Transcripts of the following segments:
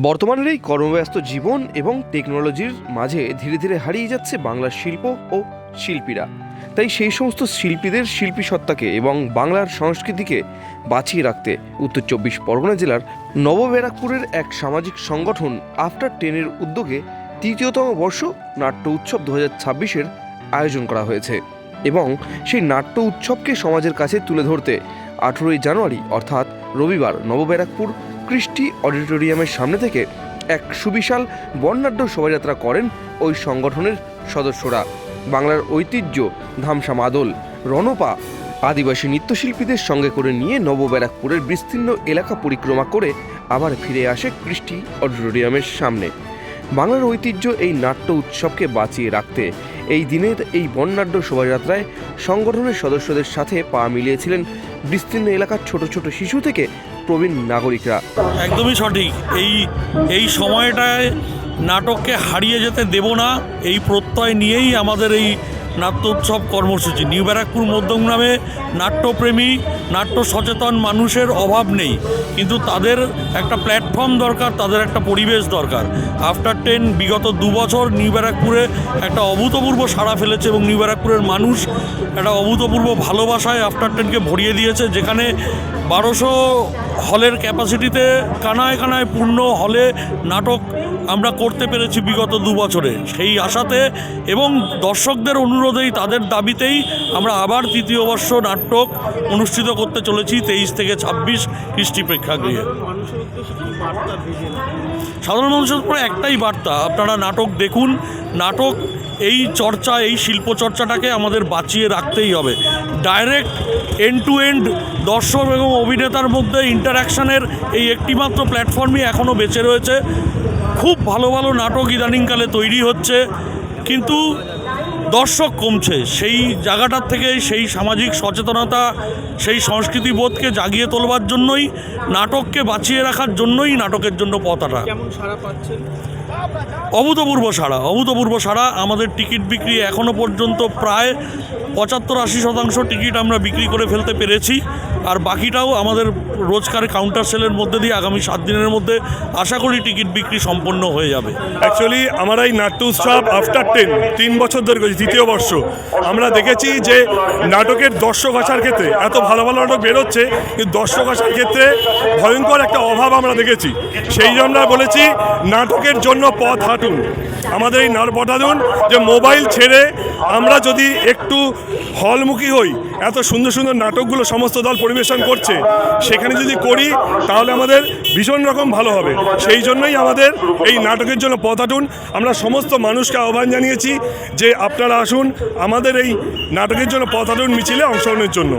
বর্তমানের এই কর্মব্যস্ত জীবন এবং টেকনোলজির মাঝে ধীরে ধীরে হারিয়ে যাচ্ছে বাংলার শিল্প ও শিল্পীরা। তাই সেই সমস্ত শিল্পীদের শিল্পী সত্তাকে এবং বাংলার সংস্কৃতিকে বাঁচিয়ে রাখতে উত্তর চব্বিশ পরগনা জেলার নবব্যারাকপুরের এক সামাজিক সংগঠন আফটার টেনের উদ্যোগে তৃতীয়তম বর্ষ নাট্য উৎসব দু হাজার আয়োজন করা হয়েছে এবং সেই নাট্য উৎসবকে সমাজের কাছে তুলে ধরতে আঠেরোই জানুয়ারি, অর্থাৎ রবিবার, নবব্যারাকপুর কৃষ্টি অডিটোরিয়ামের সামনে থেকে এক সুবিশাল বর্ণাঢ্য শোভাযাত্রা করেন ওই সংগঠনের সদস্যরা। বাংলার ঐতিহ্য, ধামসা মাদল, রণপা আদিবাসী নৃত্যশিল্পীদের সঙ্গে করে নিয়ে নবব্যারাকপুরের বিস্তীর্ণ এলাকা পরিক্রমা করে আবার ফিরে আসে কৃষ্টি অডিটোরিয়ামের সামনে। বাংলার ঐতিহ্য এই নাট্য উৎসবকে বাঁচিয়ে রাখতে এই দিনের এই বর্ণাঢ্য শোভাযাত্রায় সংগঠনের সদস্যদের সাথে পা মিলিয়েছিলেন বিস্তীর্ণ এলাকার ছোট ছোট শিশু থেকে প্রবীণ নাগরিকরা। একদমই সঠিক। এই এই সময়টায় নাটককে হারিয়ে যেতে দেব না, এই প্রত্যয় নিয়েই আমাদের এই নাট্য উৎসব কর্মসূচি। নিউ ব্যারাকপুর মধ্যমগ্রামে নাট্যপ্রেমী নাট্য সচেতন মানুষের অভাব নেই, কিন্তু তাদের একটা প্ল্যাটফর্ম দরকার, তাদের একটা পরিবেশ দরকার। আফটার টেন বিগত দু বছর নিউ ব্যারাকপুরে একটা অভূতপূর্ব সাড়া ফেলেছে এবং নিউ ব্যারাকপুরের মানুষ একটা অভূতপূর্ব ভালোবাসায় আফটার টেনকে ভরিয়ে দিয়েছে, যেখানে বারোশো হলের ক্যাপাসিটিতে কানায় কানায় পূর্ণ হলে নাটক আমরা করতে পেরেছি বিগত দু বছরে। সেই আশাতে এবং দর্শকদের অনুরোধেই তাদের দাবিতেই আমরা আবার তৃতীয় বর্ষ নাটক অনুষ্ঠিত করতে চলেছি তেইশ থেকে ছাব্বিশ কৃষ্টি প্রেক্ষাগৃহে। সাধারণ মানুষের উপরে একটাই বার্তা, আপনারা নাটক দেখুন। নাটক, এই চর্চা, এই শিল্প চর্চাটাকে আমাদের বাঁচিয়ে রাখতেই হবে। ডাইরেক্ট এন্ড টু এন্ড দর্শক এবং অভিনেতার মধ্যে ইন্টারাকশনের এই একটিমাত্র প্ল্যাটফর্মই এখনও বেঁচে রয়েছে। খুব ভালো ভালো নাটক ইদানিংকালে তৈরি হচ্ছে। কিন্তু দর্শক কমছে। সেই জায়গাটার থেকে সেই সামাজিক সচেতনতা সেই সংস্কৃতি বোধকে জাগিয়ে তোলবার জন্যই নাটককে বাঁচিয়ে রাখার জন্যই নাটকের জন্য পতাটা কেমন সারা অভূতপূর্ব সাড়া অভূতপূর্ব সাড়া। আমাদের টিকিট বিক্রি এখনও পর্যন্ত প্রায় পঁচাত্তর আশি শতাংশ টিকিট আমরা বিক্রি করে ফেলতে পেরেছি। আর বাকিটাও আমাদের রোজকার কাউন্টার সেলের মধ্যে দিয়ে আগামী সাত দিনের মধ্যে আশা করি টিকিট বিক্রি সম্পন্ন হয়ে যাবে। অ্যাকচুয়ালি আমার এই নাট্য উৎসব আফটার টেন তিন বছর ধরে করেছি, তৃতীয় বর্ষ। আমরা দেখেছি যে নাটকের দর্শক আসার ক্ষেত্রে, এত ভালো ভালো নাটক বেরোচ্ছে, কিন্তু দর্শক আসার ক্ষেত্রে ভয়ঙ্কর একটা অভাব আমরা দেখেছি। সেই জন্য বলেছি, নাটকের জন্য পথ হাঁটুন। আমাদের এই পথ হাঁটুন যে মোবাইল ছেড়ে আমরা যদি একটু হলমুখী হই, এত সুন্দর সুন্দর নাটকগুলো সমস্ত দল পরিবেশন করছে, সেখানে যদি করি, তাহলে আমাদের ভীষণ রকম ভালো হবে। সেই জন্যই আমাদের এই নাটকের জন্য পথ হাঁটুন। আমরা সমস্ত মানুষকে আহ্বান জানিয়েছি যে আপনারা আসুন আমাদের এই নাটকের জন্য পথ হাঁটুন মিছিলে অংশগ্রহণের জন্য?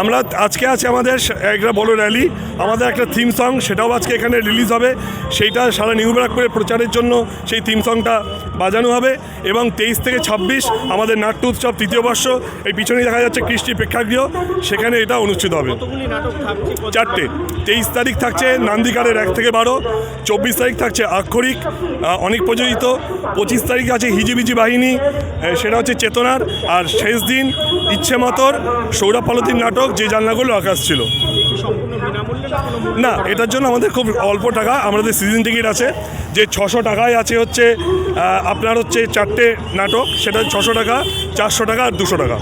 আমরা আজকে আছে আমাদের একটা বড় র্যালি আমাদের একটা থিম সং সেটাও আজকে এখানে রিলিজ হবে। সেইটা সারা নিউ ব্যারাকপুরে প্রচারের জন্য সেই থিম সংটা বাজানো হবে। এবং তেইশ থেকে ছাব্বিশ আমাদের নাট্য উৎসব তৃতীয় বর্ষ এই পিছনে দেখা যাচ্ছে কৃষ্টি প্রেক্ষাগৃহ সেখানে এটা অনুষ্ঠিত হবে। চারটে। তেইশ তারিখ থাকছে নান্দিকারের এক থেকে বারো, চব্বিশ তারিখ থাকছে আক্ষরিক অনেক প্রযোজিত পঁচিশ তারিখ আছে হিজিবিজি বাহিনী সেটা হচ্ছে চেতনার, আর শেষ দিন ইচ্ছে মতর, সৌরভ পালতির নাটক যে জানলাগুলো আকাশ ছিল। না, এটার জন্য আমাদের খুব অল্প টাকা, আমাদের সিজন টিকিট আছে, যে ছশো টাকায় আছে হচ্ছে আপনার হচ্ছে চারটে নাটক, সেটা ছশো টাকা, চারশো টাকা আর দুশো টাকা।